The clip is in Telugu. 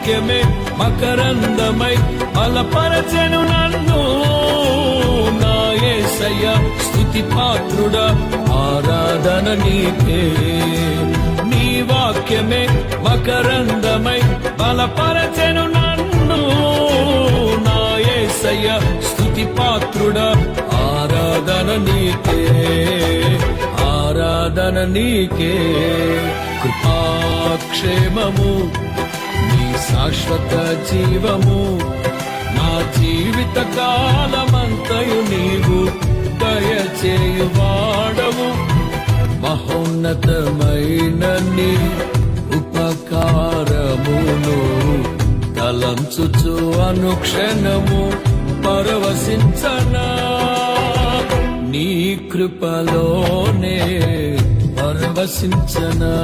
వాక్యమే మకరందమై బలపరచెను నన్ను. నా స్థుతి స్తుతి పాత్రుడా ఆరాధన నీకే. నీ వాక్యమే మకరందమై బలపరచెను నన్ను. నా స్థుతి స్తుతి పాత్రుడా ఆరాధన నీకే. ఆరాధన నీకే. కృపాక్షేమము శాశ్వత జీవము. నా జీవిత కాలమంతయు నీవు దయచేయువాడవు మహోన్నతమైన నీ ఉపకారమును తలంచుచు అనుక్షణము పరవశించనా. నీ కృపలోనే పరవశించనా.